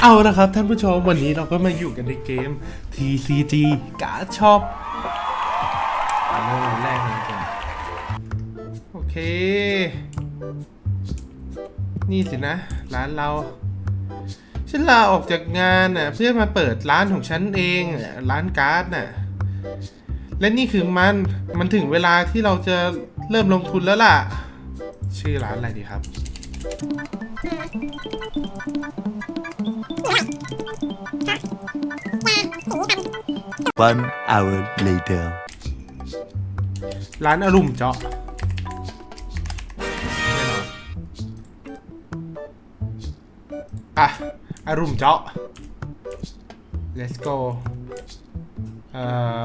เอาละครับท่านผู้ชมวันนี้เราก็มาอยู่กันในเกม TCG การ์ดช็อปเริ่มวันแรกเลยกว่าโอเค นี่สินะ ร้านเรา ฉันลาออกจากงานน่ะเพื่อมาเปิดร้านของฉันเองร้านการ์ดน่ะและนี่คือมัน มันถึงเวลาที่เราจะเริ่มลงทุนแล้วล่ะ ชื่อร้านอะไรดีครับ One hour later. ร้านอรุมเจาะอะอรุมเจาะ let's go เอ่อ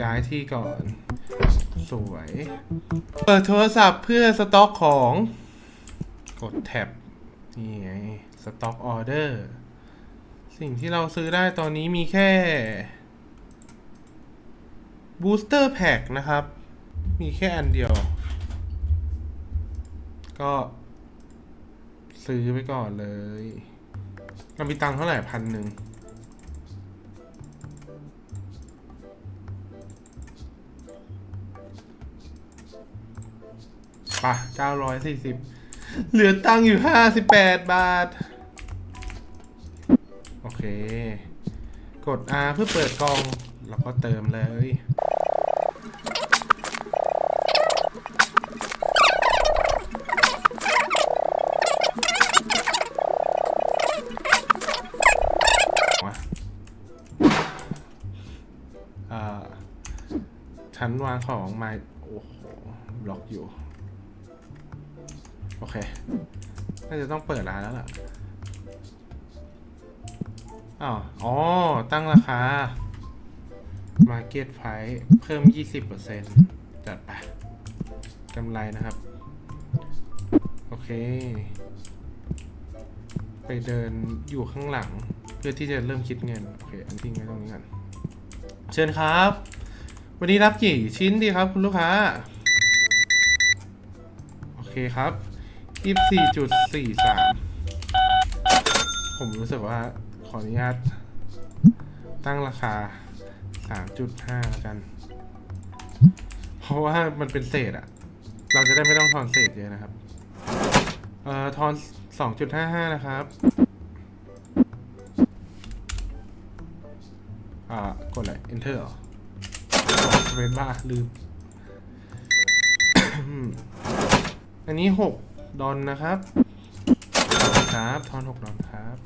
ย้ายที่ก่อน สวย เปิดโทรศัพท์เพื่อสต็อกของ กดแท็บ นี่ไง สต็อกออเดอร์ สิ่งที่เราซื้อได้ตอนนี้มีแค่บูสเตอร์แพ็กนะครับ มีแค่อันเดียว ก็ซื้อไปก่อนเลยเรามีตังค์เท่าไหร่พันหนึ่งป่ะเก้าร้อยสี่สิบเหลือตังค์อยู่ห้าสิบแปดบาท เค กด R เพื่อเปิดกล่อง แล้วก็เติมเลยชั้นวางของมาโอ้โหล็อกอยู่ โอเค น่าจะต้องเปิดร้านแล้วล่ะ อ้าวอ๋อ ตั้งราคา Market Price เพิ่ม 20%จัดไปกำไรนะครับ โอเค ไปเดินอยู่ข้างหลัง เพื่อที่จะเริ่มคิดเงิน โอเค อันทิ้งไว้ตรงนี้ก่อนเชิญครับ วันนี้รับกี่ชิ้นดีครับคุณลูกค้า โอเคครับยี่สี่จุดสี่สามผมรู้สึกว่า ขออนุญาต ตั้งราคาสามจุดห้าแล้วกัน เพราะว่ามันเป็นเศษอะเราจะได้ไม่ต้องทอนเศษเยอะนะครับ เอ่อทอนสองจุดห้าห้านะครับ อ่า กดอะไร enter เหรอเวนบ้าลืม อันนี้หกดอนนะครับ ครับ ทอนหกดอนครับ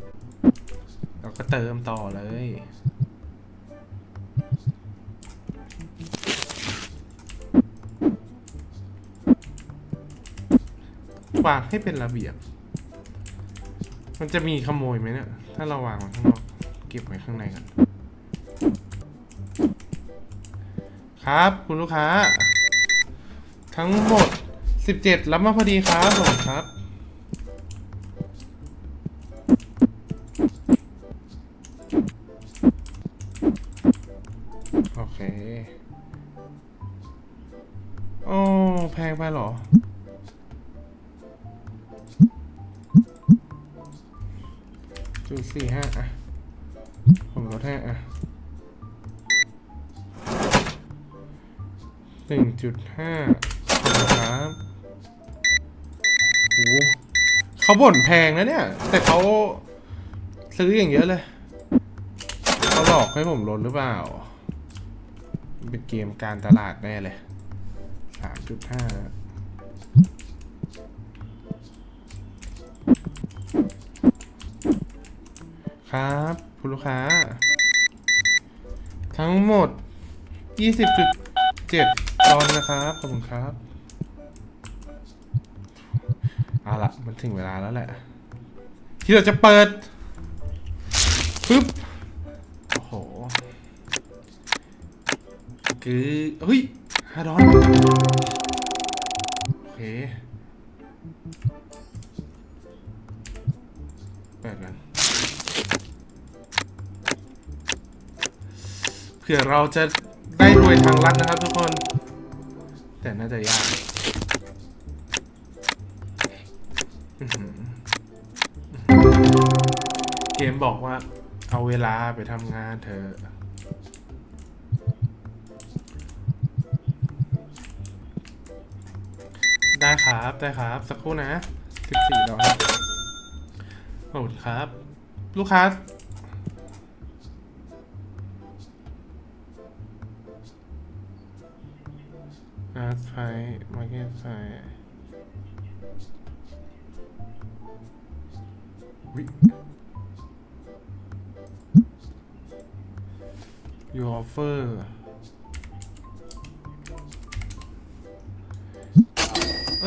เราก็เติมต่อเลย วางให้เป็นระเบียบ มันจะมีขโมยไหมเนี่ย ถ้าเราวางไว้ข้างนอก เก็บไว้ข้างในกัน ครับคุณลูกค้า ทั้งหมด 17 รับมาพอดีครับผมครับ เคโอ้แพงไปหรอ จุดสี่ห้าอะ ผมลดให้อะหนึ่งจุดห้าครับโอ้เขาบ่นแพงนะเนี่ย แต่เขาซื้ออย่างเยอะเลย เขาหลอกให้ผมลดหรือเปล่า เป็นเกมการตลาดแน่เลยสามจุดห้าครับคุณลูกค้า ทั้งหมด 20.7 ตอนนะครับ ขอบคุณครับเอาละมันถึงเวลาแล้วแหละ ที่เราจะเปิดปึ๊บ โอ้โห คือเฮ้ยฮาดอนโอเค เปิดกันเผื่อเราจะได้รวยทางลัดนะครับทุกคน แต่น่าจะยากเกมบอกว่าเอาเวลาไปทำงานเถอะ ครับได้ครับ สักครู่นะสิบสี่ดอลขอบคุณครับ ลูกค้า อาร์ตไฟมาร์เก็ตไฟวิ your offer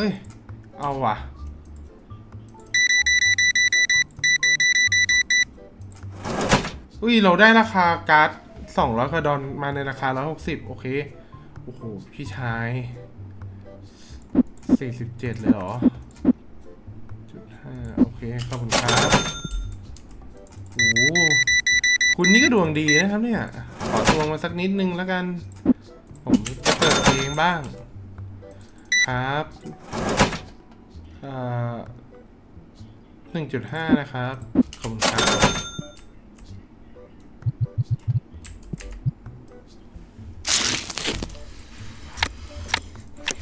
อ้ย เอาว่ะ อุ้ย เราได้ราคาการ์ด200กว่าดอลมาในราคา 160 โอเค โอ้โห พี่ชาย 47 เลยเหรอจุดห้าโอเค ขอบคุณครับ โอ้คุณนี่ก็ดวงดีนะครับเนี่ย ขอดวงมาสักนิดนึงแล้วกัน ผมจะเปิดเพลงบ้าง ครับหนึ่งจุดห้านะครับ ขอบคุณครับ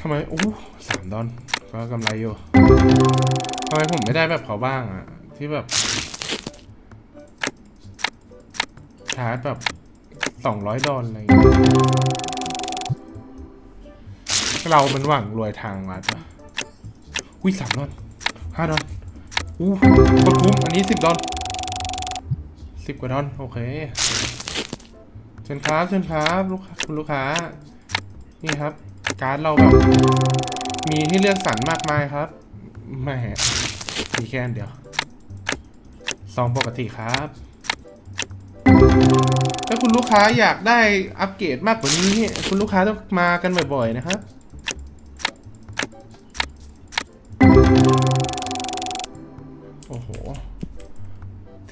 ทำไม โอ้สามดอน ก็กำไรอยู่ ทำไมผมไม่ได้แบบเขาบ้างอะที่แบบชาร์จแบบสองร้อยดอลอะไรอย่างเงี้ย เรามันหวังรวยทางรัฐอะอุ้ยสามดอลห้าดอลอู้โคตรคุ้มอันนี้สิบดอลสิบกว่าดอลโอเคเชิญครับเชิญครับลูกค้าคุณลูกค้า นี่ครับ การ์ดเราแบบ มีให้เลือกสรรมากมายครับแม่มีแค่นเดียวซองปกติครับถ้าคุณลูกค้าอยากได้อัปเกรดมากกว่านี้ คุณลูกค้าต้องมากันบ่อยๆนะครับ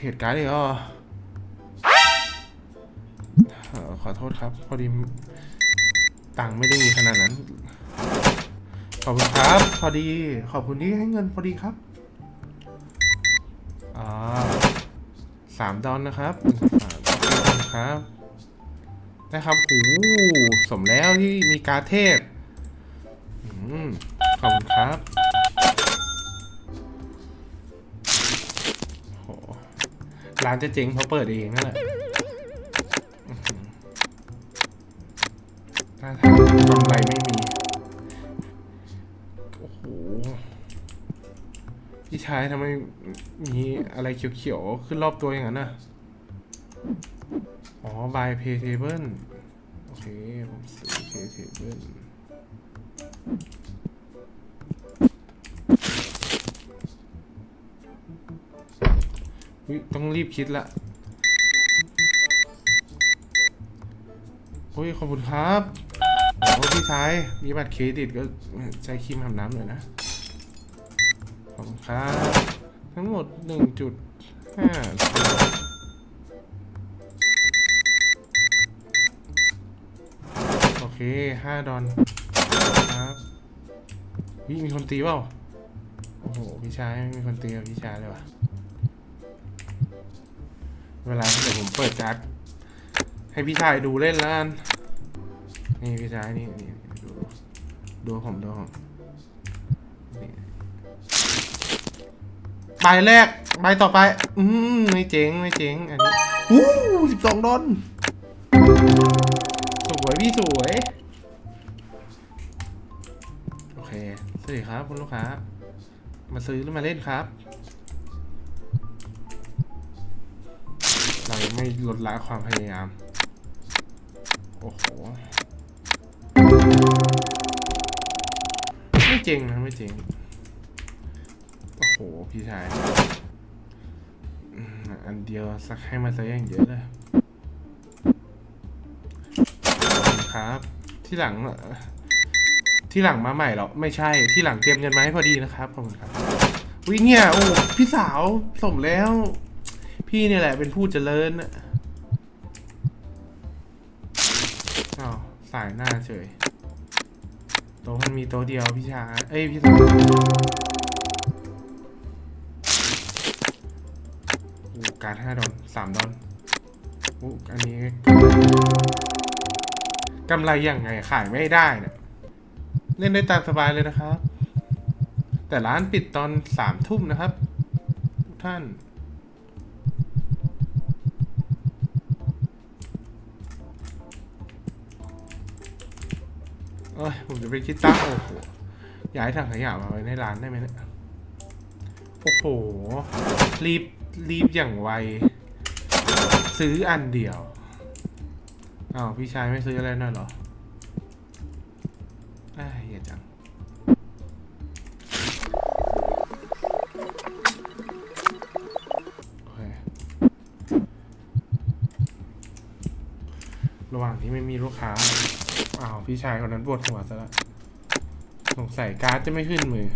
เทรดการณ์เลยอ๋อขอโทษครับ พอดีตังค์ไม่ได้มีขนาดนั้น ขอบคุณครับ พอดีขอบคุณที่ให้เงินพอดีครับอ่าสามดอนนะครับขอบคุณครับได้ครับโอ้สมแล้วที่มีการเทพขอบคุณครับ ร้านจะเจ๊งเพราะเปิดเองนั่นแหละอื้อหือถ้าทางกำไรไม่มี โอ้โห พี่ชายทำไมมีอะไรเขียวๆ ขึ้นรอบตัวอย่างนั้นน่ะ อ๋อ by pay table โอเค ผมซื้อ pay table ต้องรีบคิดละโอ้ยขอบคุณครับโอ้พี่ชายมีบัตรเครดิตก็ใช้ครีมทำน้ำหน่อยนะ ขอบคุณครับ ทั้งหมด 1.5โอเค5ดอนครับวิมีคนตีเปล่า โอ้โห พี่ชายไม่มีคนตีกับพี่ชายเลยว่ะ เวลาเดี๋ยวผมเปิดการ์ดให้พี่ชายดูเล่นแล้วกันนี่พี่ชายนี่นี่ดูดูผมดูผมใบแรกใบต่อไป อืมไม่เจ๋งไม่เจ๋งอันนี้อู้สิบสองดอนสวยพี่สวย โอเคสวัสดีครับคุณลูกค้า มาซื้อหรือมาเล่นครับ เราไม่ลดละความพยายาม โอ้โห ไม่เจ๋งนะไม่เจ๋ง โอ้โห พี่ชาย อันเดียวสักให้มาซะอย่างเยอะเลยครับ ที่หลังที่หลังมาใหม่หรอ ไม่ใช่ ที่หลังเตรียมเงินมาให้พอดีนะครับขอบคุณครับวิเนี่ย โอ้ พี่สาวสมแล้ว พี่เนี่ยแหละเป็นผู้เจริญนะอ้าวสายหน้าเฉย โต๊ะมันมีโต๊ะเดียวพี่ชายเอ้ยพี่สาวอู้การห้าดอนสามดอนอู้อันนี้กำไรยังไงขายไม่ได้เนี่ยเล่นได้ตามสบายเลยนะครับ แต่ร้านปิดตอนสามทุ่มนะครับ ท่าน เอ้ยผมจะไปคิดตั้งโอ้โหย้ายถังขยะมาไว้ในร้านได้ไหมเนี่ยโอ้โหรีบรีบอย่างไว ซื้ออันเดียวอ้าวพี่ชายไม่ซื้ออะไรหน่อยเหรอไอ้เหี้ยจังระหว่างที่ไม่มีลูกค้า พี่ชายคนนั้นปวดหัวซะล้วสงสัยการ์ดจะไม่ขึ้นมือ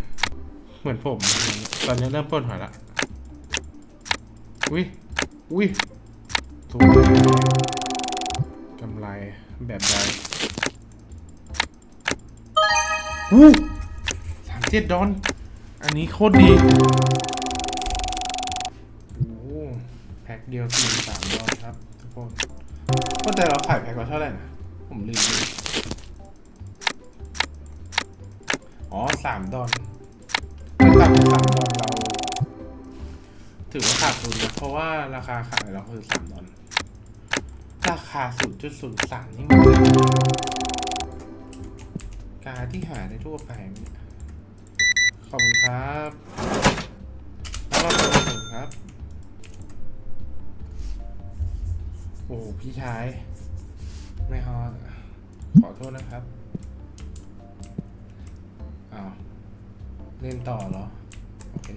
เหมือนผม ตอนนี้เริ่มปวดหัวละอุ้ยอุ้ยถูกกำไรแบบใดอู้สามเจ็ดดอน อันนี้โคตรดีโอ้แพ็คเดียวสี่สามดอนครับทุกคนก็แต่เราขายแพ็คละเท่าไหร่นะ ผมลืม สามดอนถ้าต่ำกว่าสามดอนเราถือว่าขาดทุนนะเพราะว่าราคาขายเราคือสามดอนราคาศูนย์จุดศูนย์สามนี่มันกาที่หาได้ทั่วไปเนี่ยขอบคุณครับแล้วเราขอบคุณครับ โอ้พี่ชาย ไม่ฮอขอโทษนะครับ อ้าวเล่นต่อเหรอ โอเค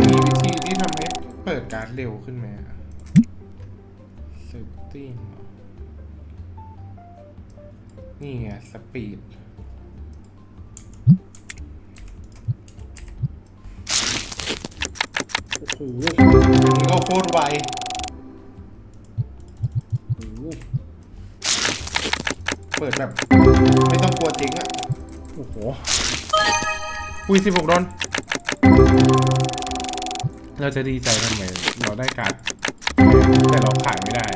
มีวิธีที่ทำให้เปิดการ์ดเร็วขึ้นไหมสติ้นี่ไงสปีดโอ้โหนี่ก็โคตรไว โอ้โห เปิดแบบ ไม่ต้องกลัวจริงอะโอ้โห อุ้ยสิบหกดอน เราจะดีใจทำไม เราได้การ์ดแต่เราขายไม่ได้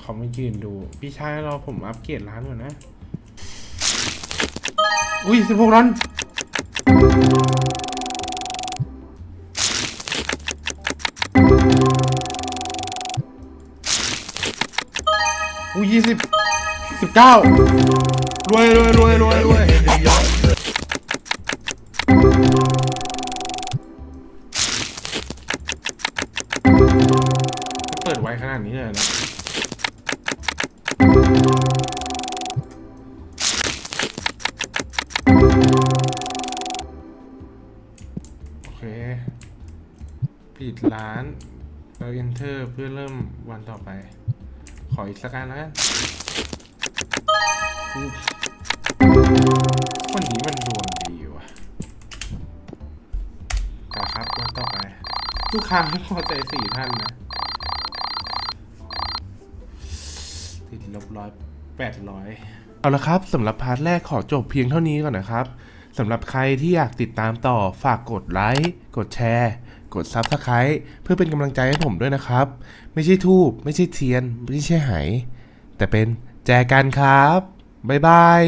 เขาไม่ยืนดู พี่ชายราผมอัปเกรดร้านก่อนนะ อุ้ยสิบหกดอน ยยี่สิบสิบเก้ารวยรวยรวยรวยรวยเปิดไว้ขนาดนี้เลยนะโอเคปิดร้านแล้ว enter เพื่อเริ่มวันต่อไป ขออีกสักการแล้วกันอุ๊ยวันนี้มันดวงดีว่ะต่อครับวันต่อไปลูกค้าไม่พอใจสี่ท่านนะ ติดลบร้อยแปดร้อยเอาละครับสำหรับพาร์ทแรกขอจบเพียงเท่านี้ก่อนนะครับสำหรับใครที่อยากติดตามต่อฝากกดไลค์ กดแชร์ กด Subscribe เพื่อเป็นกำลังใจให้ผมด้วยนะครับ ไม่ใช่ทูบไม่ใช่เทียน ไม่ใช่ไหแต่เป็นแจกันครับ บ๊ายบาย